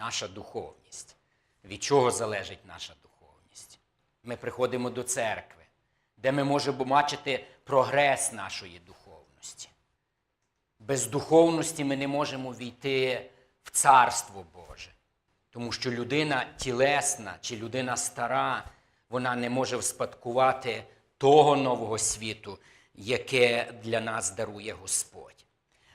наша духовність. Від чого залежить наша духовність? Ми приходимо до церкви, де ми можемо бачити прогрес нашої духовності. Без духовності ми не можемо війти в Царство Боже. Тому що людина тілесна чи людина стара, вона не може вспадкувати того нового світу, яке для нас дарує Господь.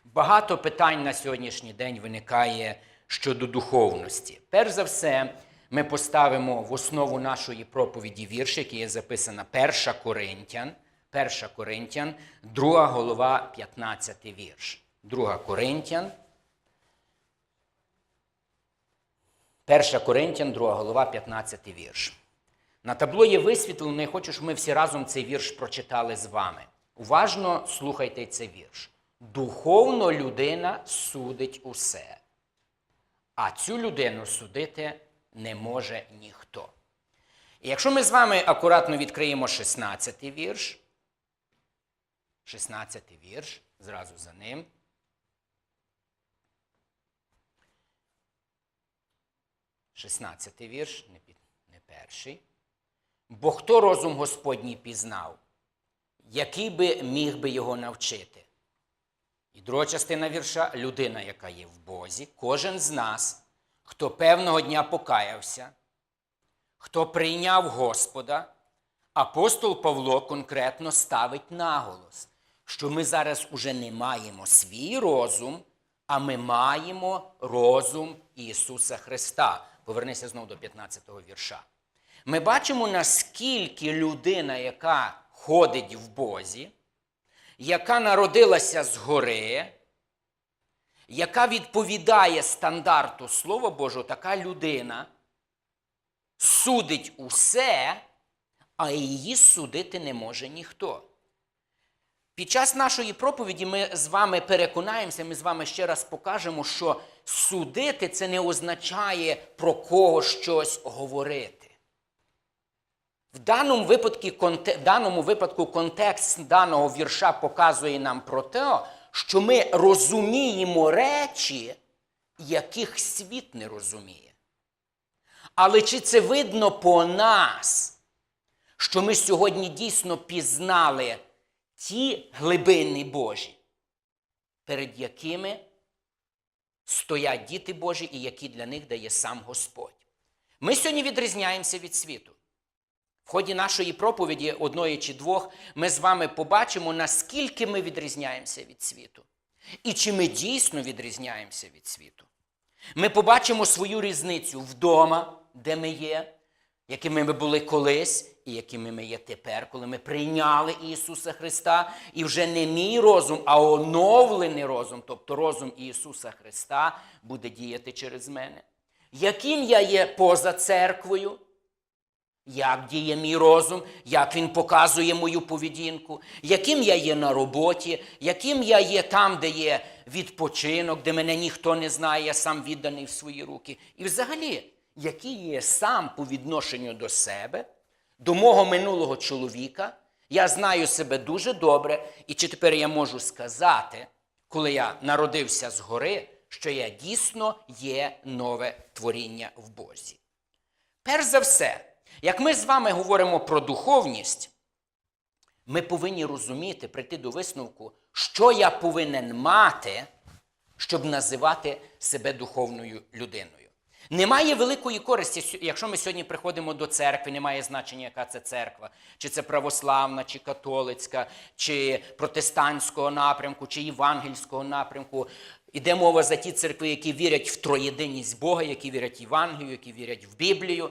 Багато питань на сьогоднішній день виникає щодо духовності. Перш за все, ми поставимо в основу нашої проповіді вірш, який є записано 1 Коринтян, 1 Коринтян, 2 голова, 15 вірш. 2 Коринтян, 1 Коринтян, 2 голова, 15 вірш. На табло є висвітлено, я хочу, щоб ми всі разом цей вірш прочитали з вами. Уважно слухайте цей вірш. Духовно людина судить усе, а цю людину судити не може ніхто. І якщо ми з вами акуратно відкриємо 16 вірш, 16 вірш, зразу за ним. Шістнадцятий вірш, не, під, не перший. Бо хто розум Господній пізнав, який би міг би його навчити? І друга частина вірша людина, яка є в Бозі, кожен з нас, хто певного дня покаявся, хто прийняв Господа, апостол Павло конкретно ставить наголос, що ми зараз уже не маємо свій розум, а ми маємо розум Ісуса Христа. Повернися знову до 15-го вірша. Ми бачимо, наскільки людина, яка ходить в Бозі, яка народилася згори, яка відповідає стандарту Слова Божого, така людина судить усе, а її судити не може ніхто. Під час нашої проповіді ми з вами переконаємося, ми з вами ще раз покажемо, що судити це не означає про кого щось говорити. В даному випадку, в даному випадку контекст даного вірша показує нам про те, що ми розуміємо речі, яких світ не розуміє. Але чи це видно по нас, що ми сьогодні дійсно пізнали ті глибини Божі, перед якими стоять діти Божі і які для них дає сам Господь? Ми сьогодні відрізняємося від світу. В ході нашої проповіді, одної чи двох, ми з вами побачимо, наскільки ми відрізняємося від світу. І чи ми дійсно відрізняємося від світу. Ми побачимо свою різницю вдома, де ми є, якими ми були колись і якими ми є тепер, коли ми прийняли Ісуса Христа, і вже не мій розум, а оновлений розум, тобто розум Ісуса Христа, буде діяти через мене. Яким я є поза церквою? Як діє мій розум, як він показує мою поведінку, яким я є на роботі, яким я є там, де є відпочинок, де мене ніхто не знає, я сам відданий в свої руки. І взагалі, який є сам по відношенню до себе, до мого минулого чоловіка, я знаю себе дуже добре, і чи тепер я можу сказати, коли я народився згори, що я дійсно є нове творіння в Бозі. Перш за все, як ми з вами говоримо про духовність, ми повинні розуміти, прийти до висновку, що я повинен мати, щоб називати себе духовною людиною. Немає великої користі, якщо ми сьогодні приходимо до церкви, немає значення, яка це церква, чи це православна, чи католицька, чи протестантського напрямку, чи євангельського напрямку. Іде мова за ті церкви, які вірять в троєдинність Бога, які вірять в Євангелію, які вірять в Біблію.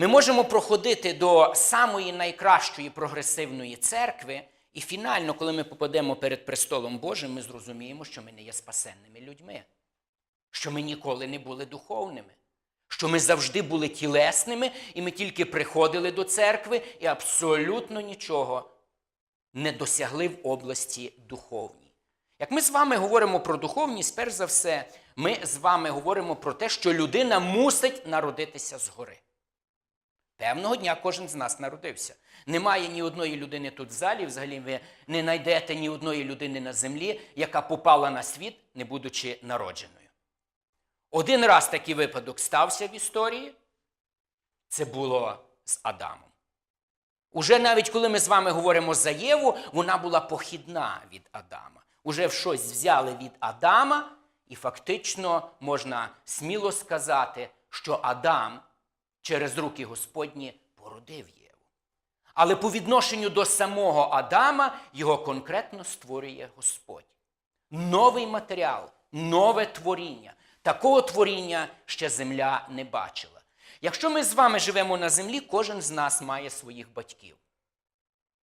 Ми можемо проходити до самої найкращої прогресивної церкви, і фінально, коли ми попадемо перед престолом Божим, ми зрозуміємо, що ми не є спасенними людьми, що ми ніколи не були духовними, що ми завжди були тілесними, і ми тільки приходили до церкви і абсолютно нічого не досягли в області духовній. Як ми з вами говоримо про духовність, перш за все, ми з вами говоримо про те, що людина мусить народитися згори. Певного дня кожен з нас народився. Немає ні одної людини тут в залі, взагалі ви не знайдете ні одної людини на землі, яка попала на світ, не будучи народженою. Один раз такий випадок стався в історії. Це було з Адамом. Уже навіть коли ми з вами говоримо за Єву, вона була похідна від Адама. Уже щось взяли від Адама, і фактично можна сміло сказати, що Адам через руки Господні породив Єву. Але по відношенню до самого Адама його конкретно створює Господь. Новий матеріал, нове творіння. Такого творіння ще земля не бачила. Якщо ми з вами живемо на землі, кожен з нас має своїх батьків.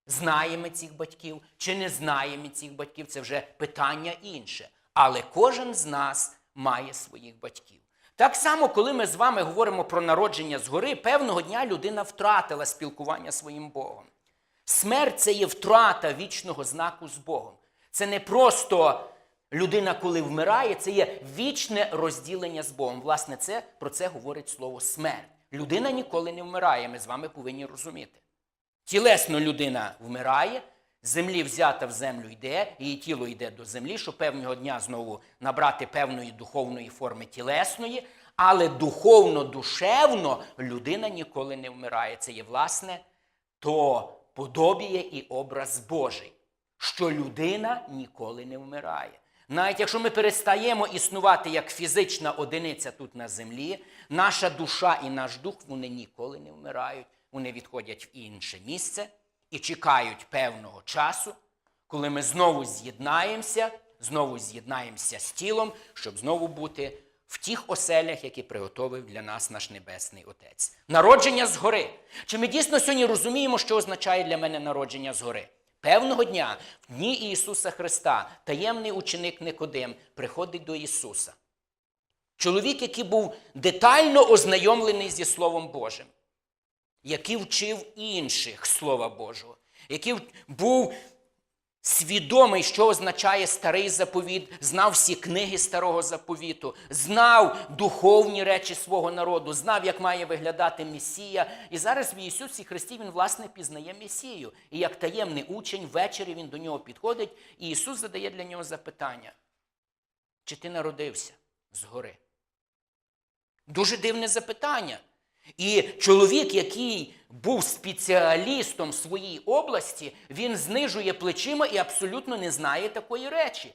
Знаємо цих батьків чи не знаємо цих батьків, це вже питання інше. Але кожен з нас має своїх батьків. Так само, коли ми з вами говоримо про народження згори, певного дня людина втратила спілкування своїм Богом. Смерть це є втрата вічного знаку з Богом. Це не просто людина, коли вмирає, це є вічне розділення з Богом. Власне, це, про це говорить слово смерть. Людина ніколи не вмирає, ми з вами повинні розуміти. Тілесно людина вмирає, землі взята в землю йде, її тіло йде до землі, щоб певного дня знову набрати певної духовної форми тілесної, але духовно-душевно людина ніколи не вмирає. Це є, власне, то подобіє і образ Божий, що людина ніколи не вмирає. Навіть якщо ми перестаємо існувати як фізична одиниця тут на землі, наша душа і наш дух вони ніколи не вмирають, вони відходять в інше місце і чекають певного часу, коли ми знову з'єднаємося, знову з'єднаємося з тілом, щоб знову бути в тих оселях, які приготовив для нас наш Небесний Отець. Народження згори. Чи ми дійсно сьогодні розуміємо, що означає для мене народження згори? Певного дня, в дні Ісуса Христа, таємний ученик Никодим приходить до Ісуса. Чоловік, який був детально ознайомлений зі Словом Божим, який вчив інших Слова Божого, який був свідомий, що означає старий заповіт, знав всі книги старого заповіту, знав духовні речі свого народу, знав, як має виглядати Месія. І зараз в Ісусі Христі Він, власне, пізнає Месію. І як таємний учень, ввечері він до нього підходить, і Ісус задає для нього запитання: чи ти народився згори? Дуже дивне запитання. І чоловік, який був спеціалістом в своїй області, він знижує плечима і абсолютно не знає такої речі.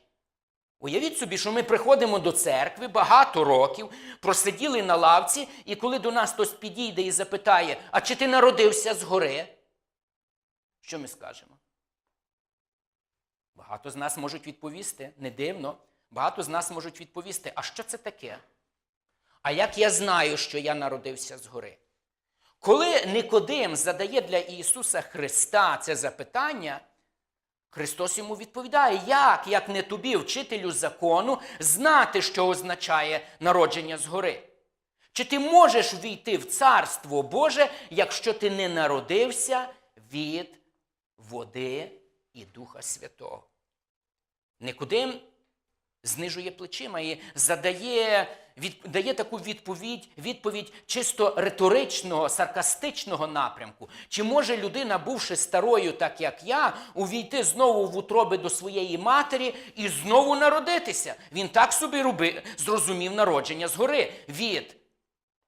Уявіть собі, що ми приходимо до церкви багато років, просиділи на лавці, і коли до нас хтось підійде і запитає, а чи ти народився згори? Що ми скажемо? Багато з нас можуть відповісти, не дивно, багато з нас можуть відповісти, а що це таке? А як я знаю, що я народився згори? Коли Никодим задає для Ісуса Христа це запитання, Христос йому відповідає, як, як не тобі, вчителю закону, знати, що означає народження згори? Чи ти можеш війти в Царство Боже, якщо ти не народився від води і Духа Святого? Никодим знижує плечима і задає, від, дає таку відповідь, відповідь чисто риторичного, саркастичного напрямку. Чи може людина, бувши старою, так як я, увійти знову в утроби до своєї матері і знову народитися? Він так собі роби, зрозумів народження згори від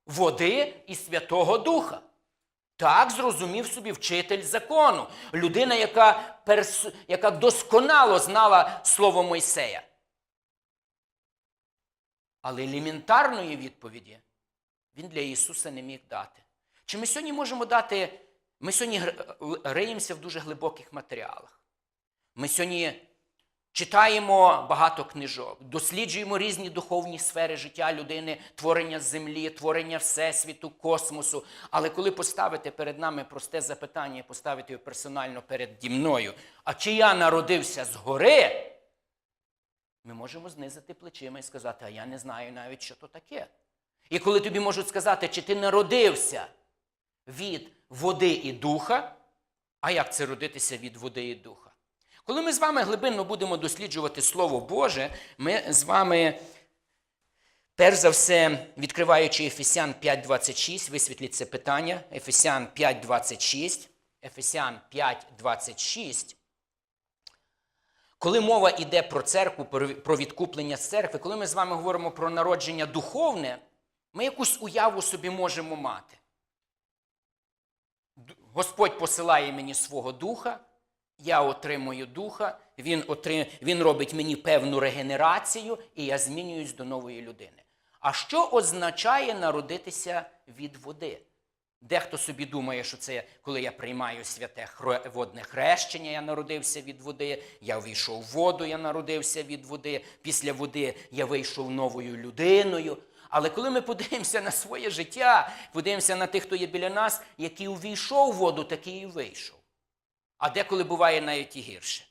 води і Святого Духа. Так зрозумів собі вчитель закону, людина, яка, перс... яка досконало знала слово Мойсея. Але елементарної відповіді він для Ісуса не міг дати. Чи ми сьогодні можемо дати, ми сьогодні риємося в дуже глибоких матеріалах. Ми сьогодні читаємо багато книжок, досліджуємо різні духовні сфери життя людини, творення землі, творення Всесвіту, космосу. Але коли поставити перед нами просте запитання, поставити його персонально переді мною, а чи я народився згори? Ми можемо знизити плечима і сказати, а я не знаю навіть, що то таке. І коли тобі можуть сказати, чи ти народився від води і духа, а як це родитися від води і духа? Коли ми з вами глибинно будемо досліджувати Слово Боже, ми з вами, перш за все, відкриваючи Ефесян 5.26, висвітліть це питання. Ефесян 5.26. Ефесян 5.26. коли мова йде про церкву, про- відкуплення з церкви, коли ми з вами говоримо про народження духовне, ми якусь уяву собі можемо мати. Господь посилає мені свого духа, я отримую духа, він, отри... він робить мені певну регенерацію, і я змінююсь до нової людини. А що означає народитися від води? Дехто собі думає, що це коли я приймаю святе водне хрещення, я народився від води, я вийшов в воду, я народився від води, після води я вийшов новою людиною. Але коли ми подивимося на своє життя, подивимося на тих, хто є біля нас, який увійшов в воду, такий і вийшов. А деколи буває навіть і гірше.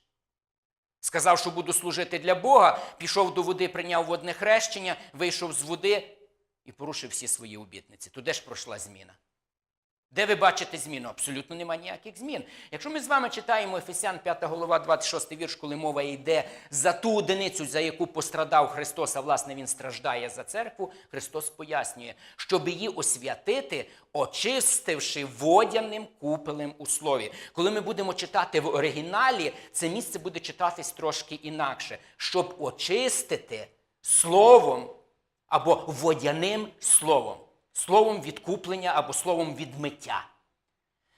Сказав, що буду служити для Бога, пішов до води, прийняв водне хрещення, вийшов з води і порушив всі свої обітниці. Туди ж пройшла зміна. Де ви бачите зміну? Абсолютно немає ніяких змін. Якщо ми з вами читаємо Ефесян 5 голова, 26 вірш, коли мова йде за ту одиницю, за яку пострадав Христос, а власне Він страждає за церкву, Христос пояснює, щоб її освятити, очистивши водяним купелем у слові. Коли ми будемо читати в оригіналі, це місце буде читатись трошки інакше, щоб очистити словом або водяним словом, словом відкуплення або словом відмиття.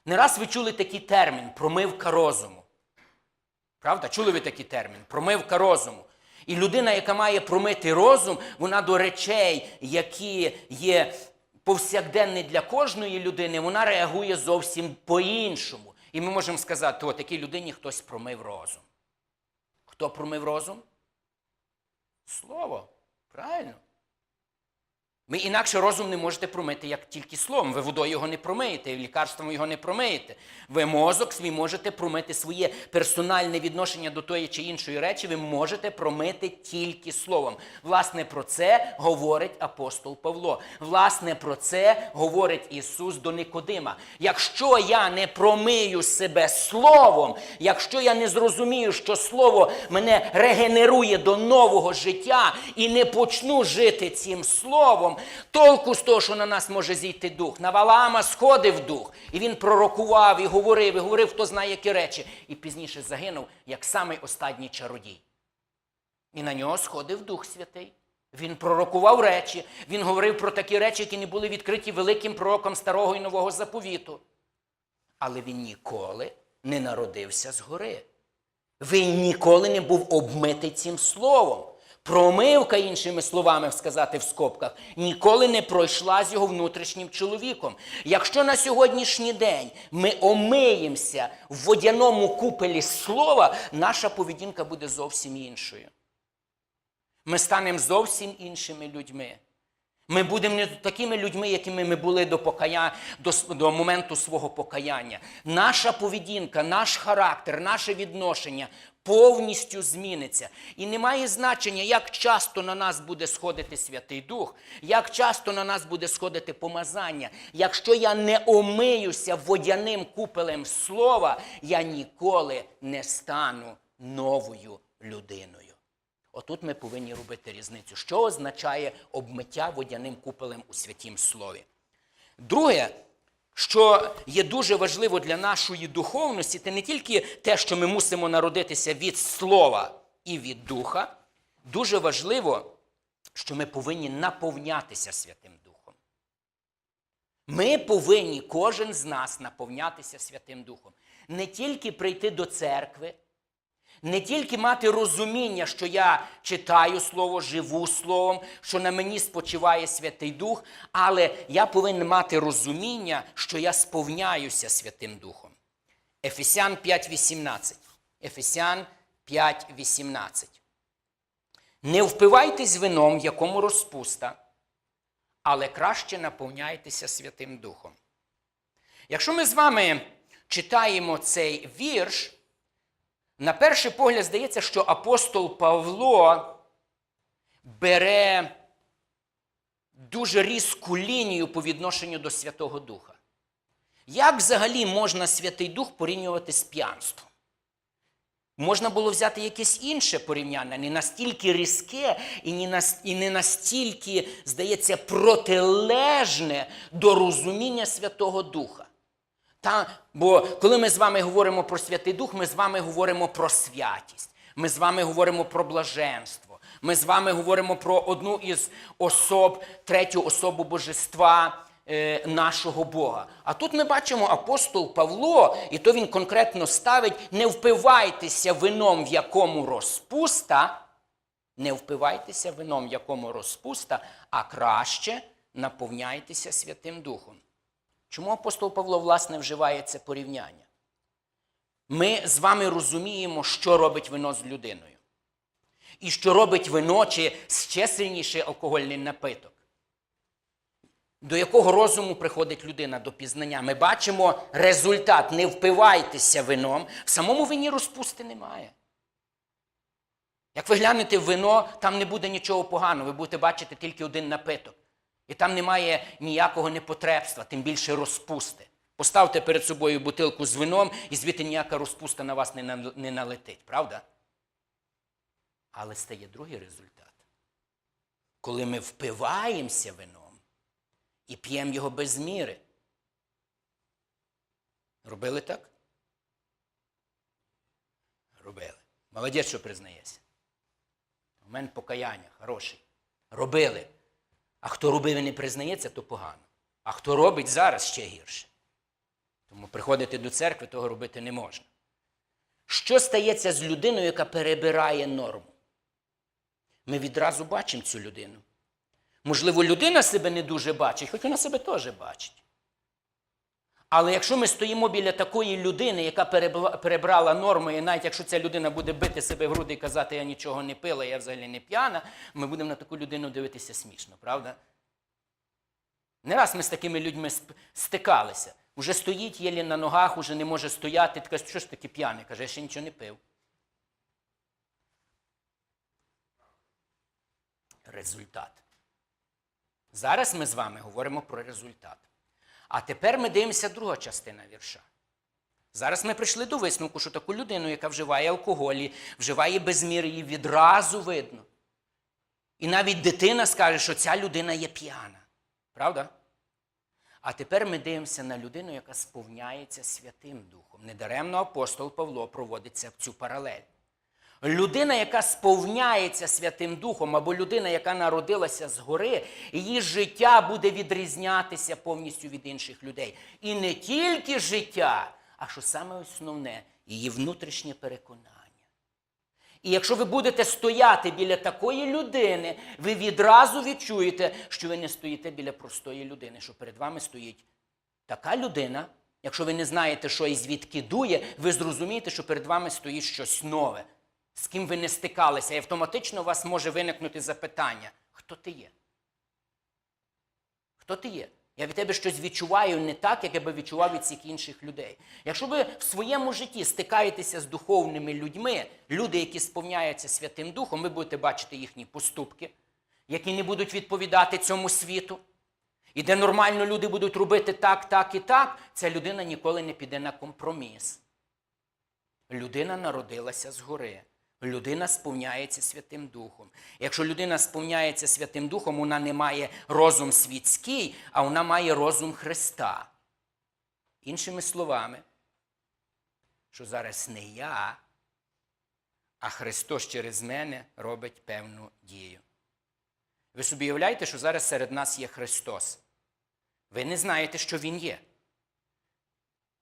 Не раз ви чули такий термін промивка розуму. Правда? Чули ви такий термін? Промивка розуму. І людина, яка має промити розум, вона до речей, які є повсякденні для кожної людини, вона реагує зовсім по-іншому. І ми можемо сказати, о, такій людині хтось промив розум. Хто промив розум? Слово. Правильно. Ви інакше розум не можете промити, як тільки словом. Ви водою його не промиєте, лікарством його не промиєте. Ви мозок свій можете промити своє персональне відношення до тої чи іншої речі, ви можете промити тільки словом. Власне, про це говорить апостол Павло. Власне, про це говорить Ісус до Никодима. Якщо я не промию себе словом, якщо я не зрозумію, що слово мене регенерує до нового життя і не почну жити цим словом, толку з того, що на нас може зійти дух. На Валаама сходив дух, і він пророкував і говорив, і говорив, хто знає які речі, і пізніше загинув як самий останній чародій. І на нього сходив Дух Святий. Він пророкував речі, він говорив про такі речі, які не були відкриті великим пророком старого і нового заповіту. Але він ніколи не народився згори. Він ніколи не був обмитий цим словом. Промивка, іншими словами сказати в скобках, ніколи не пройшла з його внутрішнім чоловіком. Якщо на сьогоднішній день ми омиємося в водяному купелі слова, наша поведінка буде зовсім іншою. Ми станемо зовсім іншими людьми. Ми будемо не такими людьми, якими ми були до, покая... до, до моменту свого покаяння. Наша поведінка, наш характер, наше відношення повністю зміниться. І не має значення, як часто на нас буде сходити Святий Дух, як часто на нас буде сходити помазання. Якщо я не омиюся водяним купелем слова, я ніколи не стану новою людиною. Отут ми повинні робити різницю. Що означає обмиття водяним купелем у святім слові? Друге, що є дуже важливо для нашої духовності, це не тільки те, що ми мусимо народитися від слова і від духа, дуже важливо, що ми повинні наповнятися Святим Духом. Ми повинні, кожен з нас, наповнятися Святим Духом. Не тільки прийти до церкви, не тільки мати розуміння, що я читаю Слово, живу Словом, що на мені спочиває Святий Дух, але я повинен мати розуміння, що я сповняюся Святим Духом. Ефесян 5.18. Ефесян 5.18. Не впивайтесь вином, якому розпуста, але краще наповняйтеся Святим Духом. Якщо ми з вами читаємо цей вірш, на перший погляд здається, що апостол Павло бере дуже різку лінію по відношенню до Святого Духа. Як взагалі можна Святий Дух порівнювати з п'янством? Можна було взяти якесь інше порівняння, не настільки різке і не, настільки, здається, протилежне до розуміння Святого Духа. Та, бо коли ми з вами говоримо про Святий Дух, ми з вами говоримо про святість. Ми з вами говоримо про блаженство. Ми з вами говоримо про одну із особ, третю особу божества е, нашого Бога. А тут ми бачимо апостол Павло, і то він конкретно ставить: не впивайтеся вином, в якому розпуста, не впивайтеся вином, в якому розпуста, а краще наповняйтеся Святим Духом. Чому апостол Павло, власне, вживає це порівняння? Ми з вами розуміємо, що робить вино з людиною. І що робить вино чи ще сильніший алкогольний напиток. До якого розуму приходить людина до пізнання? Ми бачимо результат. Не впивайтеся вином. В самому вині розпусти немає. Як ви глянете вино, там не буде нічого поганого, ви будете бачити тільки один напиток. І там немає ніякого непотребства, тим більше розпусти. Поставте перед собою бутилку з вином, і звідти ніяка розпуста на вас не, на- не налетить, правда? Але стає другий результат. Коли ми впиваємося вином і п'ємо його без міри. Робили так? Робили. Молодець, що признаєшся. У мене покаяння хороший. Робили. А хто робив і не признається, то погано. А хто робить зараз ще гірше. Тому приходити до церкви того робити не можна. Що стається з людиною, яка перебирає норму? Ми відразу бачимо цю людину. Можливо, людина себе не дуже бачить, хоч вона себе теж бачить. Але якщо ми стоїмо біля такої людини, яка перебрала норми, і навіть якщо ця людина буде бити себе в груди і казати, я нічого не пила, я взагалі не п'яна, ми будемо на таку людину дивитися смішно, правда? Не раз ми з такими людьми стикалися. Уже стоїть єлі на ногах, уже не може стояти. Ти кажеш, що ж таки п'яний? Каже, я ще нічого не пив. Результат. Зараз ми з вами говоримо про результат. А тепер ми дивимося друга частина вірша. Зараз ми прийшли до висновку, що таку людину, яка вживає алкоголі, вживає без міри, її відразу видно. І навіть дитина скаже, що ця людина є п'яна. Правда? А тепер ми дивимося на людину, яка сповняється Святим Духом. Недаремно апостол Павло проводиться в цю паралель. Людина, яка сповняється Святим Духом, або людина, яка народилася згори, її життя буде відрізнятися повністю від інших людей. І не тільки життя, а що саме основне, її внутрішнє переконання. І якщо ви будете стояти біля такої людини, ви відразу відчуєте, що ви не стоїте біля простої людини, що перед вами стоїть така людина. Якщо ви не знаєте, що і звідки дує, ви зрозумієте, що перед вами стоїть щось нове, з ким ви не стикалися, і автоматично у вас може виникнути запитання: хто ти є? Хто ти є? Я від тебе щось відчуваю не так, як я би відчував від всіх інших людей. Якщо ви в своєму житті стикаєтеся з духовними людьми, люди, які сповняються Святим Духом, ви будете бачити їхні поступки, які не будуть відповідати цьому світу. І де нормально люди будуть робити так, так і так, ця людина ніколи не піде на компроміс. Людина народилася згори. Людина сповняється Святим Духом. Якщо людина сповняється Святим Духом, вона не має розум світський, а вона має розум Христа. Іншими словами, що зараз не я, а Христос через мене робить певну дію. Ви собі уявляєте, що зараз серед нас є Христос. Ви не знаєте, що Він є.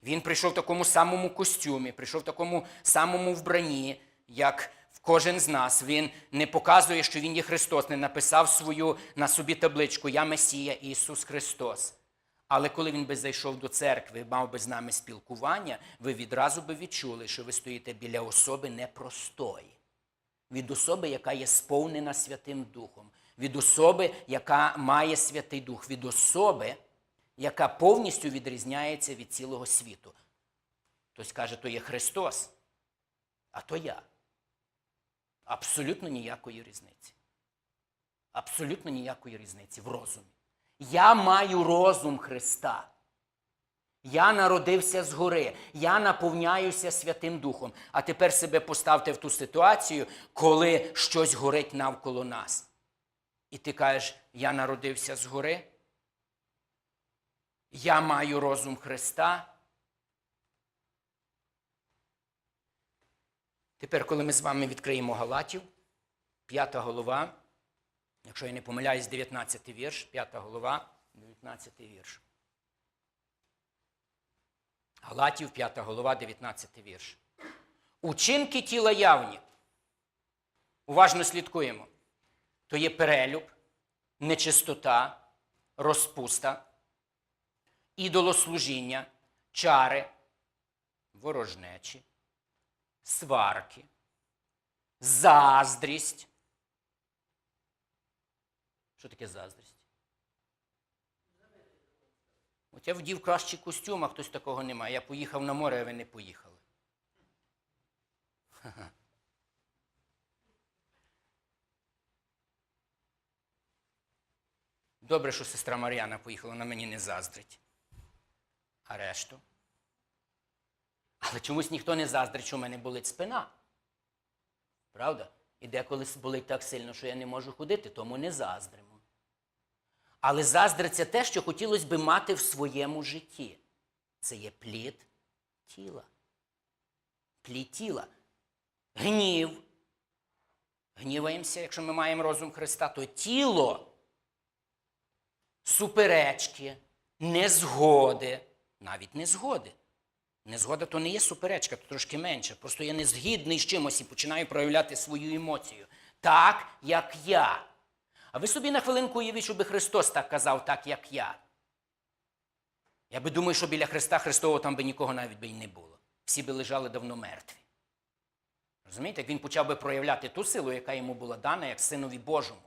Він прийшов в такому самому костюмі, прийшов в такому самому вбранні, як в кожен з нас. Він не показує, що Він є Христос, не написав свою на собі табличку Я Месія Ісус Христос. Але коли він би зайшов до церкви, мав би з нами спілкування, ви відразу би відчули, що ви стоїте біля особи непростої, від особи, яка є сповнена Святим Духом, від особи, яка має Святий Дух, від особи, яка повністю відрізняється від цілого світу. Хтось каже, то є Христос, а то я. Абсолютно ніякої різниці. Абсолютно ніякої різниці в розумі. Я маю розум Христа. Я народився згори, я наповняюся Святим Духом. А тепер себе поставте в ту ситуацію, коли щось горить навколо нас. І ти кажеш, я народився згори, я маю розум Христа. Тепер, коли ми з вами відкриємо Галатів, п'ята голова, якщо я не помиляюсь, 19 вірш, п'ята голова, 19 вірш. Галатів, 5 голова, 19 вірш. Учинки тіла явні. Уважно слідкуємо. То є перелюб, нечистота, розпуста, ідолослужіння, чари, ворожнечі, сварки, заздрість. Що таке заздрість? От я вдів кращий костюм, а хтось такого немає. Я поїхав на море, а ви не поїхали. Добре, що сестра Мар'яна поїхала, вона мені не заздрить. А решту? Але чомусь ніхто не заздрить, що в мене болить спина. Правда? І деколи болить так сильно, що я не можу ходити, тому не заздримо. Але заздриться те, що хотілося би мати в своєму житті. Це є плід тіла. Плід тіла. Гнів. Гніваємося, якщо ми маємо розум Христа, то тіло, суперечки, незгоди, навіть незгоди. Незгода то не є суперечка, то трошки менше. Просто я не згідний з чимось і починаю проявляти свою емоцію. Так, як я. А ви собі на хвилинку уявіть, щоб Христос так казав, так, як я. Я би думаю, що біля Христа Христового там би нікого навіть би й не було. Всі би лежали давно мертві. Розумієте, як він почав би проявляти ту силу, яка йому була дана, як синові Божому,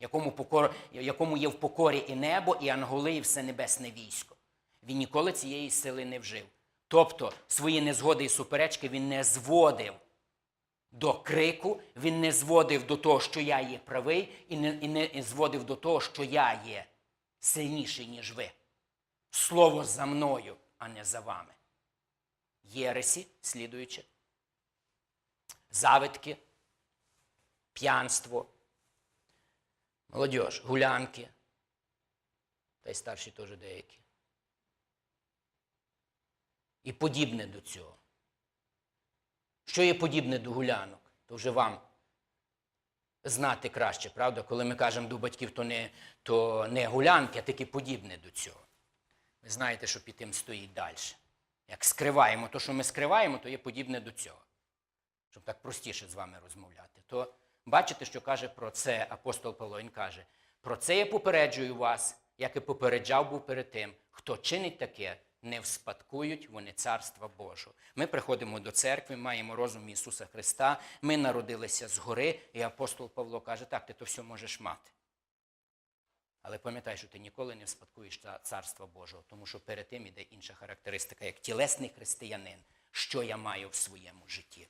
якому, покор... якому є в покорі і небо, і анголи, і все небесне військо. Він ніколи цієї сили не вжив. Тобто свої незгоди і суперечки він не зводив до крику, він не зводив до того, що я є правий, і не, і не зводив до того, що я є сильніший, ніж ви. Слово за мною, а не за вами. Єресі, слідуючи, завитки, п'янство, молодіж, гулянки, та й старші теж деякі. І подібне до цього. Що є подібне до гулянок? То вже вам знати краще, правда? Коли ми кажемо до батьків, то не, то не гулянки, а таки подібне до цього. Ви знаєте, що під тим стоїть далі. Як скриваємо, то, що ми скриваємо, то є подібне до цього. Щоб так простіше з вами розмовляти. То бачите, що каже про це апостол Павло. Він каже: про це я попереджую вас, як і попереджав був перед тим, хто чинить таке, не вспадкують вони Царства Божого. Ми приходимо до церкви, маємо розум Ісуса Христа, ми народилися згори, і апостол Павло каже, так, ти то все можеш мати. Але пам'ятай, що ти ніколи не вспадкуєш Царства Божого, тому що перед тим іде інша характеристика, як тілесний християнин, що я маю в своєму житті.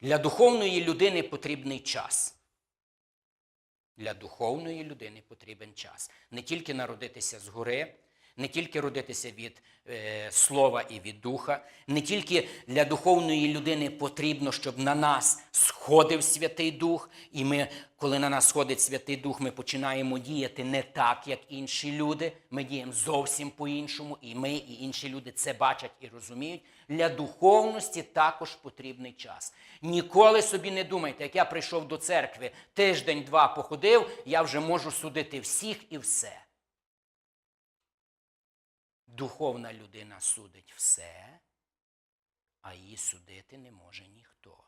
Для духовної людини потрібний час. Для духовної людини потрібен час. Не тільки народитися згори, не тільки родитися від е, слова і від духа, не тільки для духовної людини потрібно, щоб на нас сходив Святий Дух, і ми, коли на нас сходить Святий Дух, ми починаємо діяти не так, як інші люди. Ми діємо зовсім по-іншому, і ми, і інші люди це бачать і розуміють. Для духовності також потрібний час. Ніколи собі не думайте, як я прийшов до церкви, тиждень-два походив, я вже можу судити всіх і все. Духовна людина судить все, а її судити не може ніхто.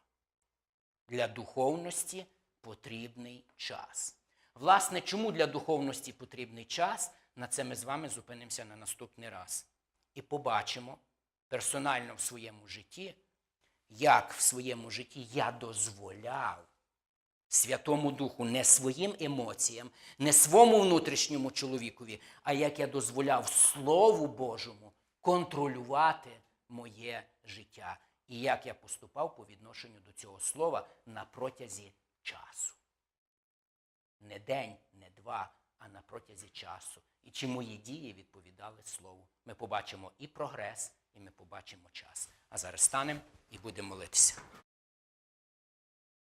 Для духовності потрібний час. Власне, чому для духовності потрібний час? На це ми з вами зупинимося на наступний раз. І побачимо персонально в своєму житті, як в своєму житті я дозволяв Святому Духу не своїм емоціям, не своєму внутрішньому чоловікові, а як я дозволяв Слову Божому контролювати моє життя. І як я поступав по відношенню до цього слова на протязі часу. Не день, не два, а на протязі часу. І чи мої дії відповідали Слову. Ми побачимо і прогрес, і ми побачимо час. А зараз станемо і будемо молитися.